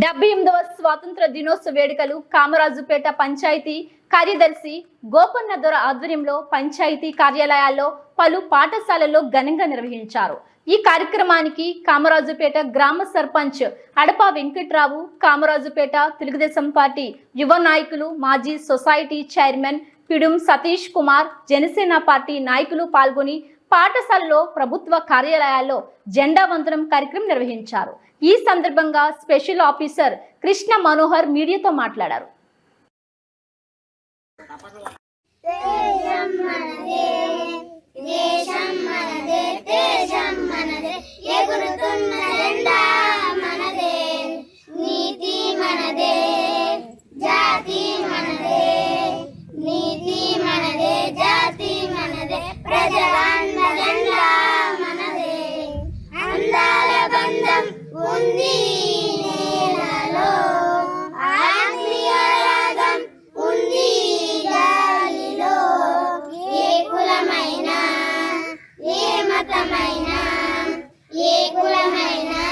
డెబ్బై ఎనిమిదవ స్వాతంత్ర దినోత్సవ వేడుకలు కామరాజుపేట పంచాయతీ కార్యదర్శి గోపన్న దొర ఆధ్వర్యంలో పంచాయతీ కార్యాలయాల్లో పలు పాఠశాలల్లో ఘనంగా నిర్వహించారు. ఈ కార్యక్రమానికి కామరాజుపేట గ్రామ సర్పంచ్ అడపా వెంకట్రావు కామరాజుపేట తెలుగుదేశం పార్టీ యువ నాయకులు మాజీ society chairman Pidum Satish Kumar Janasena party నాయకులు పాల్గొని పాఠశాలలో ప్రభుత్వ కార్యాలయాల్లో జెండా వందనం కార్యక్రమం నిర్వహించారు. ఈ సందర్భంగా స్పెషల్ ఆఫీసర్ కృష్ణ మనోహర్ మీడియాతో మాట్లాడారు. ఏ మతమైనా ఏ కులమైనా